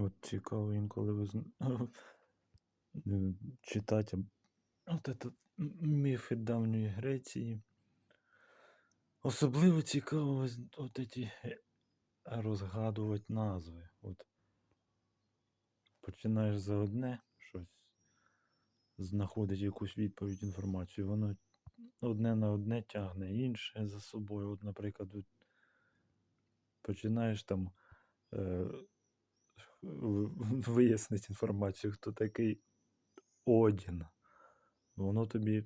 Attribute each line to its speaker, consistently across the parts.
Speaker 1: От цікаво інколи ви е, читати от этот міфи давньої Греції. Особливо цікаво от ці розгадувати назви. От починаєш за одне щось, знаходить якусь відповідь, інформацію, воно одне на одне тягне інше за собою. От, наприклад, от починаєш там е, в- вияснити інформацію, хто такий Одін. Воно тобі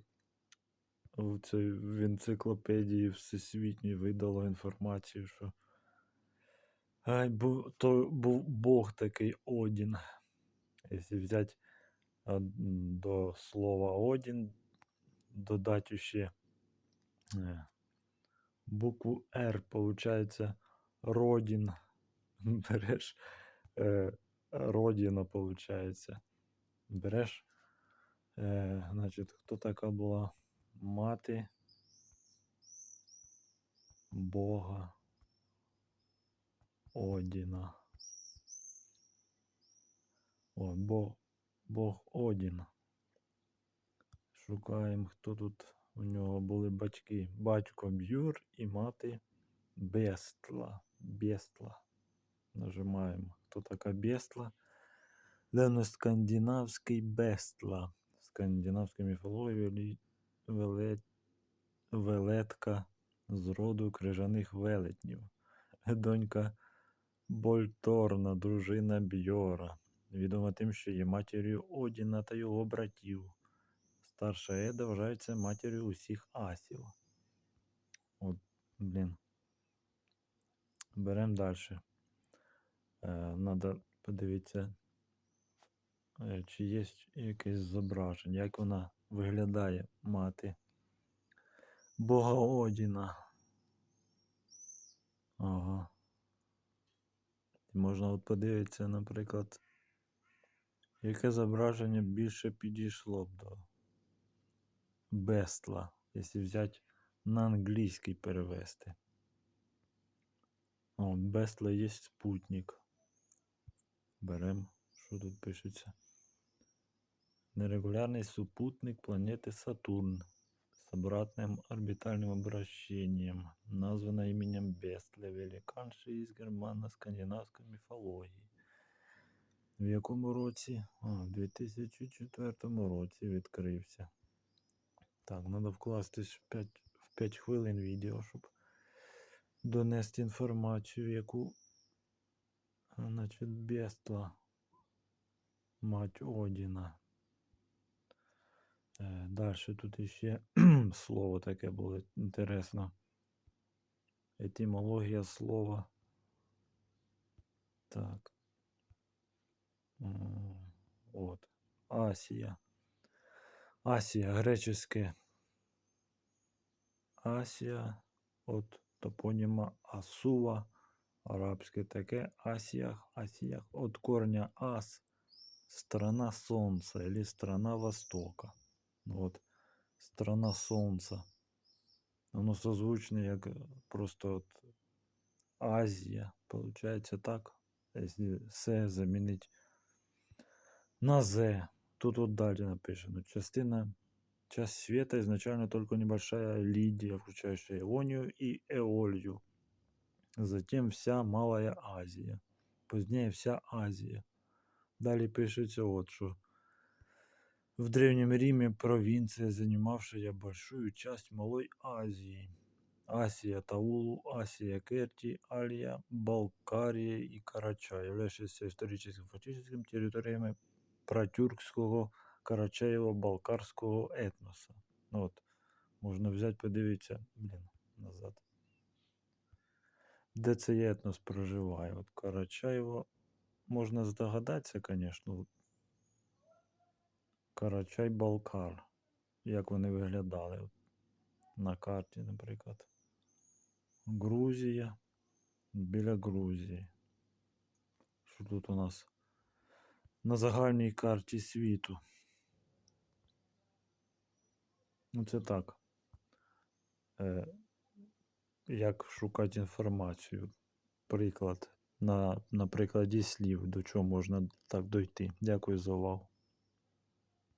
Speaker 1: в, цій, в енциклопедії всесвітній видало інформацію, що ай, бу, то був Бог такий Одін. Якщо взяти до слова Одін, додати ще е, букву Р, получається Родін. Береш е, Родіна, получається. Береш, е, значить, хто така була мати Бога Одіна. О, Бог, Бог Одін. Шукаємо, хто тут у нього були батьки. Батько Б'юр і мати Бестла. Бестла. Нажимаємо. Хто така Бестла? Давноскандинавський Бестла. В скандинавській міфології велі- веле- велетка з роду крижаних велетнів. Донька Больторна, дружина Бьора. Відома тим, що є матір'ю Одіна та його братів. Старша Еда вважається матір'ю усіх асів. От, блін. Беремо далі. Е, надо подивитися, е, чи є якесь зображення, як вона виглядає мати Бога Одіна. Ага. Можна от подивитися, наприклад, яке зображення більше підійшло б до Бестла, якщо взяти на англійський перевести. О, Бестла є спутник Берем, що тут пишеться. Нерегулярный супутник планеты Сатурн с обратным орбитальным обращением, названа именем Бестля, великанши із германо-скандинавської міфології. В якому році? А, в 2004 році відкрився. Так, треба вкластись в 5, в 5 хвилин відео, щоб донести інформацію, яку, а, значить, Бестла, мать Одіна. Е, Далі тут іще слово таке було інтересно. Етимологія слова. Так. От. Асія. Асія, греческе. Асія. От топоніма Асува. Арабське таке. Асіях. Асіях. От корня ас. Страна солнца или страна востока. Вот. Страна солнца. Воно созвучне як е, просто от Азія. Получається так. Якщо С замінить на З. Тут вот далі написано. Частина, часть света изначально только небольшая Лидия, включающая Ионию и Эолью. Затем вся Малая Азия. Позднее вся Азия. Далі пишеться от що. В Древнем Риме провинция, занимавшая большую часть Малой Азии. Асия Таулу, Асия Керти, Алия, Балкария и Карача, являющиеся историческим фактическим территориями протюркського Карачаєво-Балкарського етноса. Ну От, можна взяти, подивитися, блін, назад. Де цей етнос проживає? От Карачаєво, можна здогадатися, звісно, Карачай-Балкар. Як вони виглядали на карті, наприклад. Грузія. Біля Грузії. Що тут у нас? На загальній карті світу. Ну, це так. Е, як шукати інформацію. Приклад. на, на прикладі слів, до чого можна так дойти. Дякую за увагу.